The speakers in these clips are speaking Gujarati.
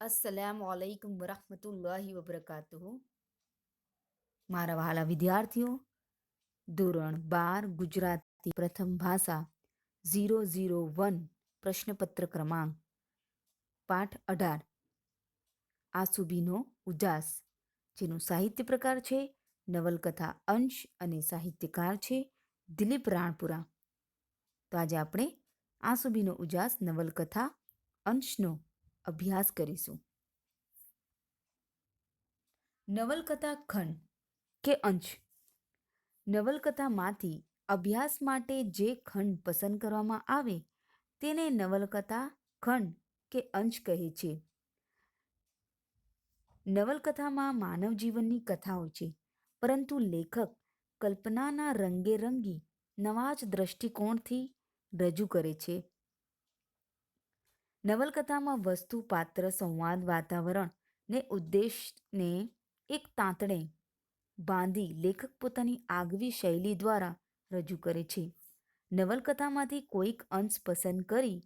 અસલામ વાલેકુમ વરહમતુલ્લાહી વબરકાતુહુ મારા વહાલા વિદ્યાર્થીઓ, ધોરણ બાર, ગુજરાતી પ્રથમ ભાષા ઝીરો ઝીરો વન પ્રશ્નપત્ર ક્રમાંક, પાઠ અઢાર. આસુબીનો ઉજાસ, જેનો સાહિત્ય પ્રકાર છે, નવલકથા અંશ અને સાહિત્યકાર છે, દિલીપ રાણપુરા. તો આજે આપણે આસુબીનો ઉજાસ, નવલકથા અંશનો અભ્યાસ કરીશું. નવલકથા ખંડ કે અંશ? નવલકથામાંથી અભ્યાસ માટે જે ખંડ પસંદ કરવામાં આવે, તેને નવલકથા ખંડ કે અંશ કહે છે. નવલકથામાં માનવ જીવનની કથાઓ છે, પરંતુ લેખક કલ્પનાના રંગે રંગી નવા જ દ્રષ્ટિકોણથી રજૂ કરે છે. નવલકથામાં વસ્તુ, પાત્ર, સંવાદ, વાતાવરણ ને ઉદ્દેશને એક તાંતણે બાંધી લેખક પોતાની આગવી શૈલી દ્વારા રજૂ કરે છે. નવલકથામાંથી કોઈક અંશ પસંદ કરી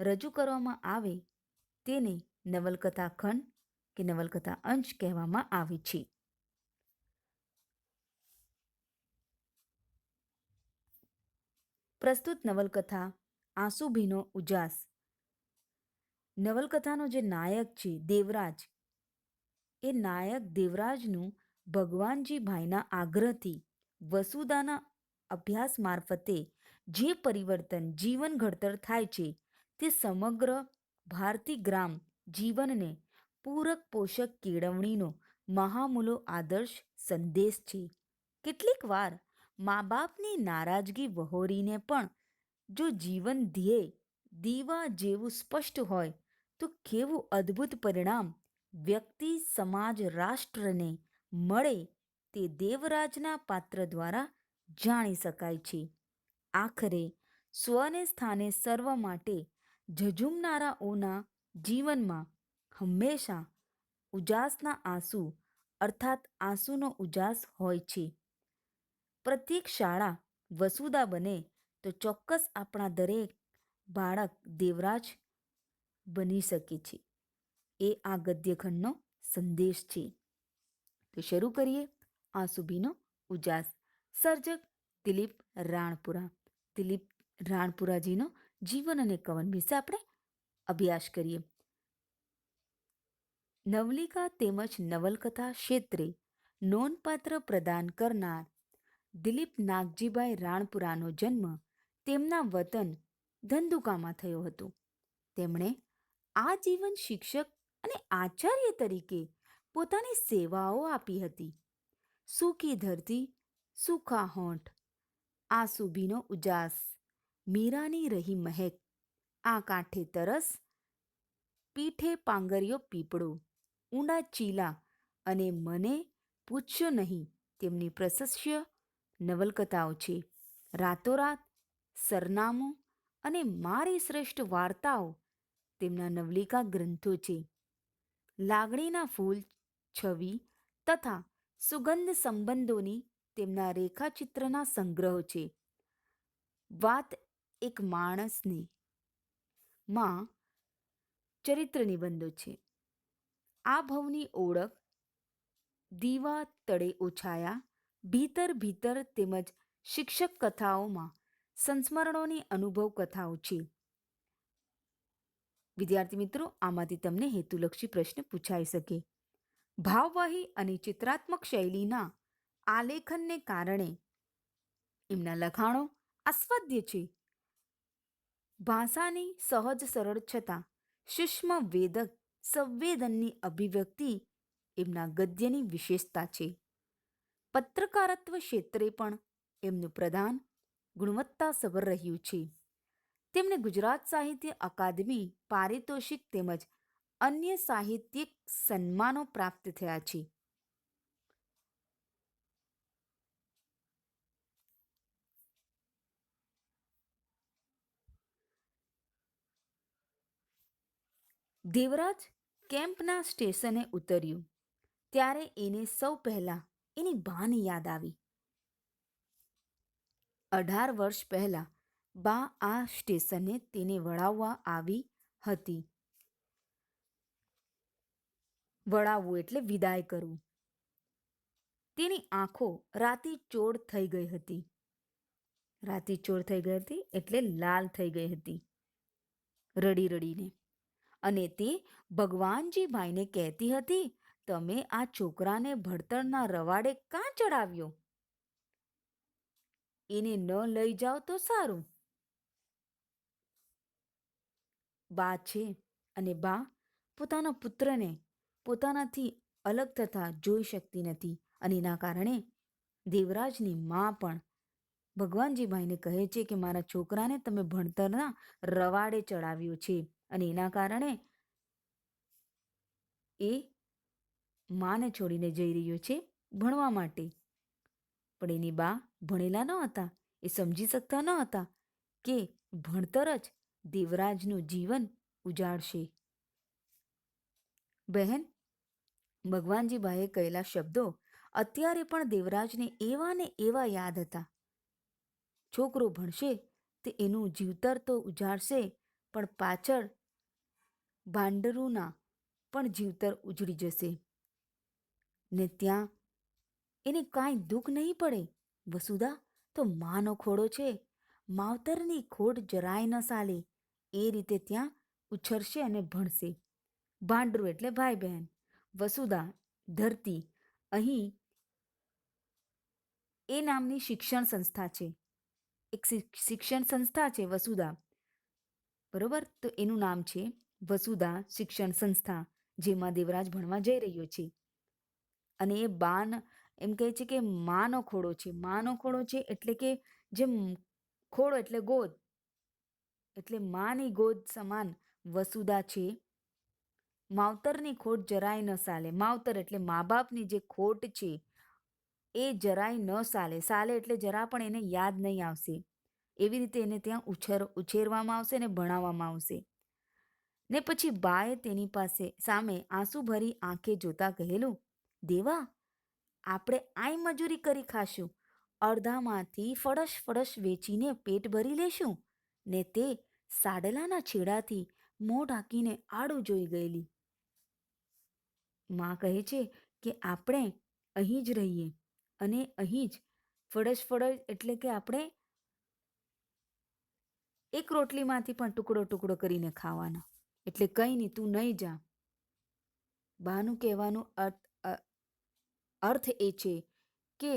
રજૂ કરવામાં આવે તેને નવલકથા ખંડ કે નવલકથા અંશ કહેવામાં આવે છે. પ્રસ્તુત નવલકથા આંસુભીનો ઉજાસ નવલકથાનો જે નાયક છે, દેવરાજ, એ નાયક દેવરાજનું ભગવાનજી ભાઈના આગ્રહથી વસુદાના અભ્યાસ મારફતે જે પરિવર્તન જીવન ઘડતર થાય છે, તે સમગ્ર ભારતી ગ્રામ જીવનને પૂરક પોષક કેળવણીનો મહામૂલો આદર્શ સંદેશ છે. કેટલીક વાર મા બાપની નારાજગી વહોરીને પણ જો જીવન ધ્યેય દીવા જેવું સ્પષ્ટ હોય તો કેવું અદ્ભુત પરિણામ. વ્યક્તિ, સમાજ, રાષ્ટ્રને મળે તે દેવરાજના પાત્ર દ્વારા જાણી શકાય છે. આખરે સ્વને સ્થાને સર્વ માટે ઝઝુમનારાઓના જીવનમાં હંમેશા ઉજાસના આંસુ, અર્થાત આંસુનો ઉજાસ હોય છે. પ્રત્યેક શાળા વસુદા બને તો ચોક્કસ આપણા દરેક બાળક દેવરાજ બની શકે છે. એ આ ગદ્યખંડનો સંદેશ છે. તો શરૂ કરીએ આ સુભીનો ઉજાસ. સર્જક દિલીપ રાણપુરા. દિલીપ રાણપુરાજીનો જીવન અને કવન વિશે આપણે અભ્યાસ કરીએ. નવલિકા તેમજ નવલકથા ક્ષેત્રે નોંધપાત્ર પ્રદાન કરનાર દિલીપ નાગજીભાઈ રાણપુરાનો જન્મ તેમના વતન ધંધુકામાં થયો હતો. તેમણે આ જીવન શિક્ષક અને આચાર્ય તરીકે પોતાની સેવાઓ આપી હતી. સૂકી ધરતી, સૂખા આ સુભીનો ઉજાસ, મીરાની રહી મહેક, આ કાંઠે તરસ, પીઠે પાંગરિયો પીપળો, ઊંડા ચીલા અને મને પૂછ્યો નહીં તેમની પ્રશસ્ય નવલકથાઓ છે. રાતોરાત, સરનામું અને મારી શ્રેષ્ઠ વાર્તાઓ તેમના નવલિકા ગ્રંથો છે. લાગણીના ફૂલ, છવી તથા સુગંધ સંબંધોની તેમના રેખાચિત્રના સંગ્રહો છે. વાત એક માણસની માં ચરિત્ર નિબંધો છે. આ ભવની ઓળખ દીવા તળે ઓછાયા, ભીતર ભીતર તેમજ શિક્ષક કથાઓમાં સંસ્મરણોની અનુભવ કથાઓ છે. વિદ્યાર્થી મિત્રો, આમાંથી તમને હેતુલક્ષી પ્રશ્ન પૂછાઈ શકે. ભાવવાહી અને ચિત્રાત્મક શૈલીના આલેખનને કારણે એમના લખાણો આસ્વાદ્ય છે. ભાષાની સહજ સરળ છતાં સૂક્ષ્મ વેદક સંવેદનની અભિવ્યક્તિ એમના ગદ્યની વિશેષતા છે. પત્રકારત્વ ક્ષેત્રે પણ એમનું પ્રદાન ગુણવત્તાસભર રહ્યું છે. તેમને ગુજરાત સાહિત્ય અકાદમી, પારિતોષિક તેમજ અન્ય સાહિત્યિક સન્માનો પ્રાપ્ત થયા છે. દેવરાજ કેમ્પના સ્ટેશને ઉતર્યું. ત્યારે એને સૌ પહેલાં એની બાને યાદ આવી. અઢાર વર્ષ પહેલાં બા આ સ્ટેશને તેને વળાવવા આવી હતી. વળાવવું એટલે વિદાય કરવું તેની આંખો રાતી ચોળ થઈ ગઈ હતી. રાતી ચોળ થઈ ગઈ હતી એટલે લાલ થઈ ગઈ હતી. રડી રડીને. અને તે ભગવાનજીભાઈને કહેતી હતી, તમે આ છોકરાને ભણતરના રવાડે કાં ચડાવ્યો? એને ન લઈ જાઓ તો સારું. બા છે અને બા પોતાના પુત્રને પોતાનાથી અલગ થતા જોઈ શકતી નથી અને એના કારણે દેવરાજની મા પણ ભગવાનજીભાઈને કહે છે કે, મારા છોકરાને તમે ભણતરના રવાડે ચડાવ્યો છે. અને એના કારણે એ માને છોડીને જઈ રહ્યો છે ભણવા માટે. પણ એની બા ભણેલા ન હતા. એ સમજી શકતા ન હતા કે ભણતર જ દેવરાજનું જીવન ઉજાડશે બહેન, ભગવાનજીભાઈએ કહેલા શબ્દો અત્યારે પણ દેવરાજને એવા ને એવા યાદ હતા. છોકરો ભણશે તે એનું જીવતર તો ઉજાડશે પણ પાછળ ભાંડરુના પણ જીવતર ઉજળી જશે. ને ત્યાં એને કાંઈ દુઃખ નહીં પડે? વસુધા, તો માનો ખોડો છે. માવતરની ખોટ જરાય ન સાલે. એ રીતે ત્યાં ઉછરશે અને ભણશે. ભાંડરું એટલે ભાઈ બહેન વસુધા, ધરતી, અહીં એ નામની શિક્ષણ સંસ્થા છે. એક શિક્ષણ સંસ્થા છે વસુધા. બરોબર? તો એનું નામ છે વસુધા શિક્ષણ સંસ્થા, જેમાં દેવરાજ ભણવા જઈ રહ્યો છે. અને એ બાન એમ કહે છે કે માનો ખોડો છે. માનો ખોડો છે એટલે કે જેમ ખોડો એટલે ગોદ. એટલે માની ગોદ સમાન વસુધા છે. માવતરની ખોટ જરાય ન સાલે. માવતર એટલે મા બાપની જે ખોટ છે, એ જરાય ન સાલે. સાલે એટલે જરા પણ એને યાદ નહીં આવશે. એવી રીતે એને ત્યાં ઉછેર, ઉછેરવામાં આવશે ને ભણાવવામાં આવશે. ને પછી બાએ તેની પાસે સામે આંસુ ભરી આંખે જોતા કહેલું, દેવા, આપણે આય મજૂરી કરી ખાશું. અડધામાંથી ફળશ ફળશ વેચીને પેટ ભરી લેશું ને તે સાડલાના છેડાથી મોં ઢાંકીને આડું જોઈ ગયેલી. માં કહે છે કે, આપણે અહીં જ રહીએ અને અહીં જ ફળશ ફળશ એટલે કે આપણે એક રોટલીમાંથી પણ ટુકડો ટુકડો કરીને ખાવાના. એટલે કંઈ નહીં, તું નહીં જા. બાનું કહેવાનું અર્થ અર્થ એ છે કે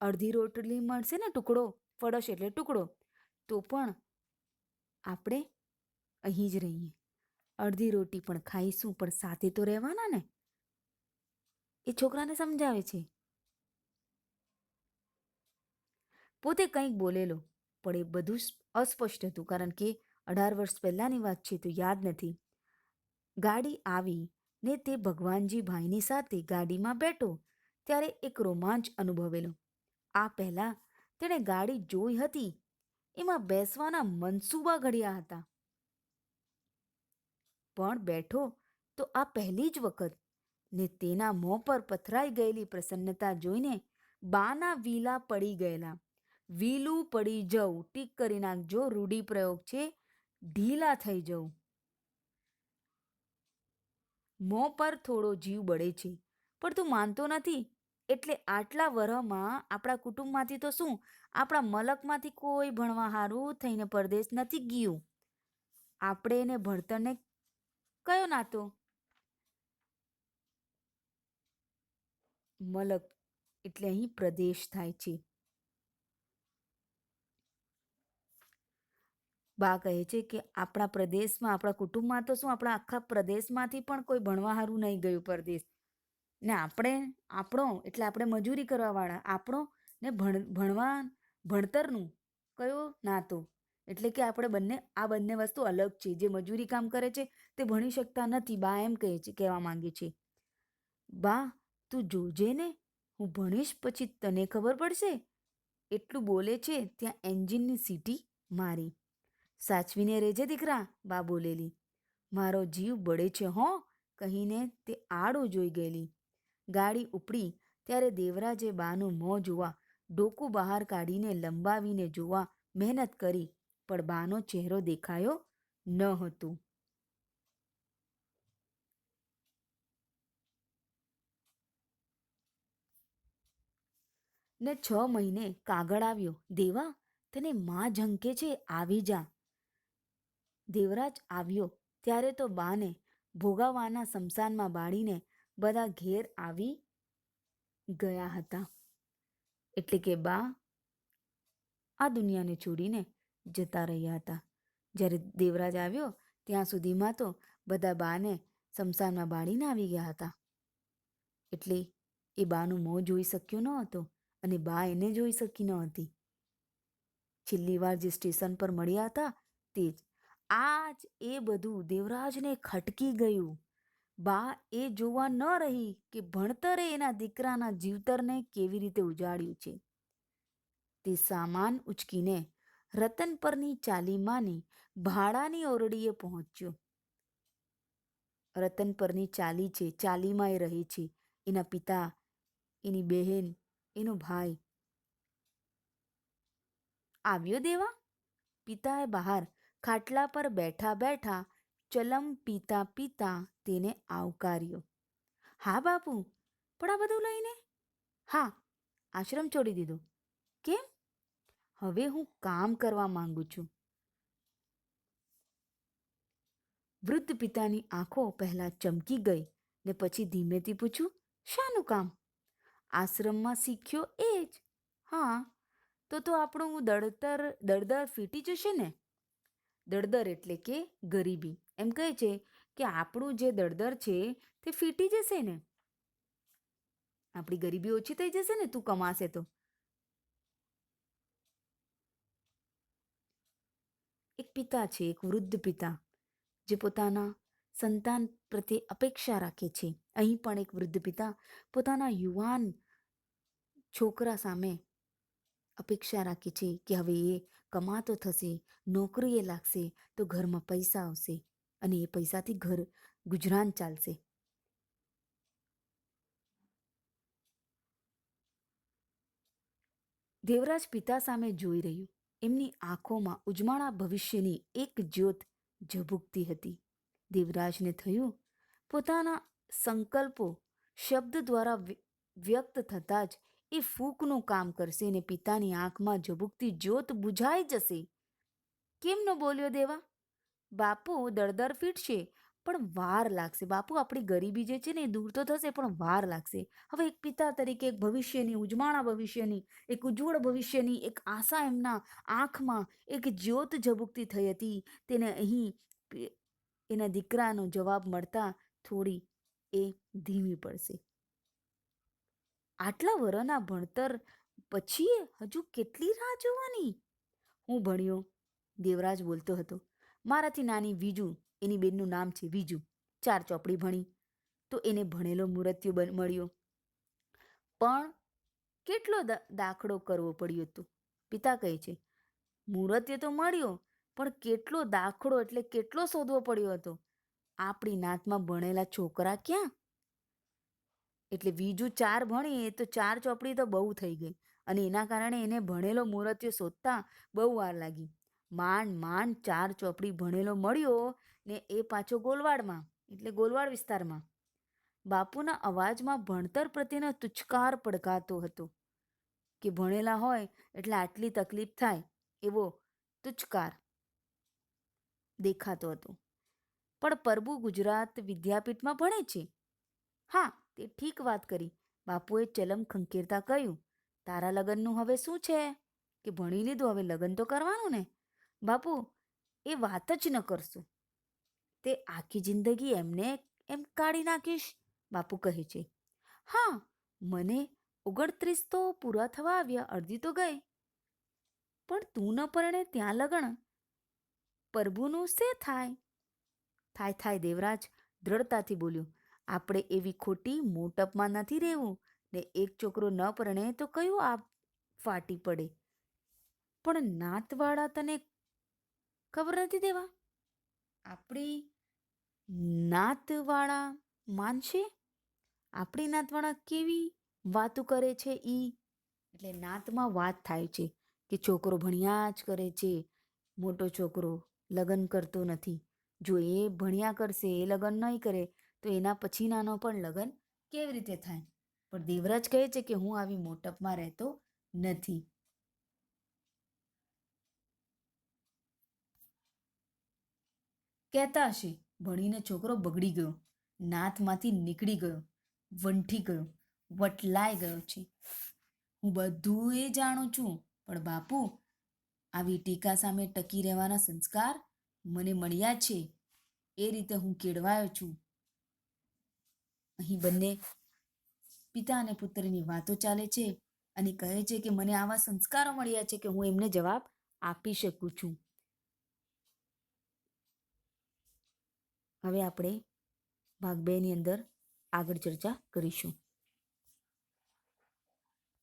અડધી રોટલી મળશે ને ટુકડો, ફળશ એટલે ટુકડો, તો પણ આપણે અહીં જ રહીએ. અડધી રોટી પણ ખાઈશું, પણ સાથે તો રહેવાના ને? એ છોકરાને સમજાવે છે. પોતે કંઈક બોલેલો, પણ એ બધું અસ્પષ્ટ હતું, કારણ કે અઢાર વર્ષ પહેલાંની વાત છે તો યાદ નથી. ગાડી આવી ને તે ભગવાનજી ભાઈની સાથે ગાડીમાં બેઠો, ત્યારે એક રોમાંચ અનુભવેલો. આ પહેલાં તેણે ગાડી જોઈ હતી. એમાં બેસવાના મનસૂબા ઘડ્યા હતા. પણ બેઠો તો આ પહેલી જ વખત ને તેના મોં પર પથરાઈ ગયેલી પ્રસન્નતા જોઈને બાના વીલા પડી ગયેલા. વીલું પડી જવું ટીક કરી નાખજો રૂઢિપ્રયોગ છે, ઢીલા થઈ જવું મોં પર થોડો જીવ બળે છે, પણ તું માનતો નથી? એટલે આટલા વરહમાં આપણા કુટુંબમાંથી તો શું? આપણા મલકમાંથી કોઈ ભણવા હારું થઈને પરદેશ નથી ગયું. આપણે એને ભણતરને કયો નાતો? મલક એટલે અહીં પ્રદેશ થાય છે. બા કહે છે કે આપણા પ્રદેશમાં, આપણા કુટુંબમાં તો શું? આપણા આખા પ્રદેશમાંથી પણ કોઈ ભણવા હારું નહીં ગયું પરદેશ. ને આપણે, આપણો, એટલે આપણે મજૂરી કરવાવાળા, આપણો ને ભણ ભણવા ભણતરનું કયો નાતો? એટલે કે આપણે બંને, આ બંને વસ્તુ અલગ છે. જે મજૂરી કામ કરે છે, તે ભણી શકતા નથી. બા એમ કહે છે, કહેવા માંગે છે. બા, તું જોજે ને હું ભણીશ પછી તને ખબર પડશે? એટલું બોલે છે, ત્યાં એન્જિનની સીટી મારી. સાચવીને રહેજે દીકરા, બા બોલેલી. મારો જીવ બળે છે હો, કહીને તે આડો જોઈ ગયેલી. ગાડી ઉપડી ત્યારે દેવરાજે બાનું મોં જોવા, ડોકું બહાર કાઢીને લંબાવીને જોવા મહેનત કરી, પણ બાનો ચહેરો દેખાયો ન હતું. ને છ મહિને કાગળ આવ્યો, દેવા, તને મા ઝંકે છે? આવી જા. દેવરાજ આવ્યો ત્યારે તો બાને ભોગાવાના સમસાનમાં બાળીને બધા ઘેર આવી ગયા હતા. એટલે કે બા આ દુનિયાને છોડીને જતા રહ્યા હતા. જ્યારે દેવરાજ આવ્યો, ત્યાં સુધીમાં તો બધા બાને શમશાનમાં બાળીને આવી ગયા હતા. એટલે એ બાનું મોં જોઈ શક્યો ન હતો અને બા એને જોઈ શકી ન હતી. છેલ્લી વાર જે સ્ટેશન પર મળ્યા હતા, તે જ. આજ એ બધું દેવરાજને ખટકી ગયું. બા એ જોવા ન રહી કે ભણતરે એના દીકરાના જીવતરને કેવી રીતે ઉજાડ્યું છે. તે સામાન ઉચકીને રતન પરની ચાલીમાની ભાડાની ઓરડીએ પહોંચ્યો. રતન પરની ચાલી છે ચાલીમાં એ રહે છે, એના પિતા, એની બહેન, એનો ભાઈ. આવ્યો દેવા? પિતાએ બહાર ખાટલા પર બેઠા બેઠા ચલમ પીતા પીતા તેને આવકાર્યો. હા બાપુ, પણ આ બધું લઈને? હા, આશ્રમ છોડી દીધો. કેમ? હવે હું કામ કરવા માંગુ છું. વૃદ્ધ પિતાની આંખો પહેલાં ચમકી ગઈ ને પછી ધીમેથી પૂછ્યું, શાનું કામ? આશ્રમમાં શીખ્યો એ જ? હા, તો તો આપણું દળતર, દળદર ફીટી જશે ને? દળદર એટલે કે ગરીબી. એમ કહે છે કે આપણું જે દળદર છે તે ફીટી જશે ને. આપણી ગરીબી ઓછી થઈ જશે ને, તું કમાશે તો. એક પિતા છે, એક વૃદ્ધ પિતા, જે પોતાના સંતાન પ્રત્યે અપેક્ષા રાખે છે. અહીં પણ એક વૃદ્ધ પિતા પોતાના યુવાન છોકરા સામે અપેક્ષા રાખે છે કે હવે એ કમાતો થશે, નોકરીએ લાગશે, તો ઘરમાં પૈસા આવશે. અને એ પૈસાથી ઘર ગુજરાન ચાલશે. દેવરાજ પિતા સામે જોઈ રહ્યું. એમની આંખોમાં ઉજમાળા ભવિષ્યની એક જ્યોત ઝબૂકતી હતી. દેવરાજને થયું, પોતાના સંકલ્પો શબ્દ દ્વારા વ્યક્ત થતાં જ એ ફૂંકનું કામ કરશે અને પિતાની આંખમાં ઝબૂકતી જ્યોત બુઝાઈ જશે. કેમ ન બોલ્યો દેવા? બાપુ દળદર ફીટશે, પણ વાર લાગશે. બાપુ, આપણી ગરીબી જે છે ને, એ દૂર તો થશે, પણ વાર લાગશે. હવે એક પિતા તરીકે, એક ભવિષ્યની ઉજમાણા ભવિષ્યની, એક ઉજ્જવળ ભવિષ્યની, એક આશા એમના આંખમાં એક જ્યોત ઝબુકતી થઈ હતી. તેને અહીં એના દીકરાનો જવાબ મળતા થોડી એ ધીમી પડશે. આટલા વરના ભણતર પછી હજુ કેટલી રાહ જોવાની? હું ભણ્યો, દેવરાજ બોલતો હતો. મારાથી નાની વીજુ, એની બેનનું નામ છે વીજુ, ચાર ચોપડી ભણી, તો એને ભણેલો મૃત્યુ મળ્યો. પણ કેટલો દાખલો કરવો પડ્યો હતો પિતા કહે છે મૂર્ત્ય તો મળ્યો, પણ કેટલો દાખલો એટલે કેટલો શોધવો પડ્યો હતો? આપણી નાતમાં ભણેલા છોકરા ક્યાં? એટલે બીજું ચાર ભણી, તો ચાર ચોપડી તો બહુ થઈ ગઈ, અને એના કારણે એને ભણેલો મૂર્ત્ય શોધતા બહુ વાર લાગી. માંડ માંડ ચાર ચોપડી ભણેલો મળ્યો ને એ પાછો ગોલવાડમાં, એટલે ગોલવાડ વિસ્તારમાં. બાપુના અવાજમાં ભણતર પ્રત્યેનો તુચકાર પડકાતો હતો. કે ભણેલા હોય એટલે આટલી તકલીફ થાય, એવો તુચકાર દેખાતો હતો. પણ પ્રભુ ગુજરાત વિદ્યાપીઠમાં ભણે છે? હા, તે ઠીક વાત કરી. બાપુએ ચલમ ખંખેરતા કહ્યું, તારા લગ્નનું હવે શું છે? કે ભણી લીધું, હવે લગ્ન તો કરવાનું ને. બાપુ, એ વાત જ ન કરશું. તે આખી જિંદગી એમને એમ કાઢી નાખીશ, બાપુ કહે છે. હા, મને ઓગણત્રીસ તો પૂરા થવા આવ્યા, અડધી તો ગઈ. પણ તું ન પરણે ત્યાં લગણ. પ્રભુનું શે થાય? થાય થાય, દેવરાજ દ્રઢતાથી બોલ્યું. આપણે એવી ખોટી મોટપમાં નથી રહેવું. ને એક છોકરો ન પરણે તો કયું આ ફાટી પડે? પણ નાતવાળા તને ખબર નથી દેવા? આપણી નાતવાળા માનશે? આપણી નાતવાળા કેવી વાતો કરે છે એ એટલે નાતમાં વાત થાય છે કે છોકરો ભણ્યા જ કરે છે. મોટો છોકરો લગ્ન કરતો નથી. જો એ ભણ્યા કરશે, એ લગ્ન નહીં કરે, તો એના પછીનાનો પણ લગ્ન કેવી રીતે થાય? પણ દેવરાજ કહે છે કે હું આવી મોટપમાં રહેતો નથી. કહેતા હશે, ભણીને છોકરો બગડી ગયો નાથમાંથી નીકળી ગયો, વંઠી ગયો વટલાઈ ગયો છે. હું બધું એ જાણું છું, પણ બાપુ, આવી ટીકા સામે ટકી રહેવાના સંસ્કાર મને મળ્યા છે, એ રીતે હું કેળવાયો છું. અહીં બંને પિતા અને પુત્રની વાતો ચાલે છે અને કહે છે કે મને આવા સંસ્કારો મળ્યા છે કે હું એમને જવાબ આપી શકું છું. હવે આપણે ભાગ બેની અંદર આગળ ચર્ચા કરીશું.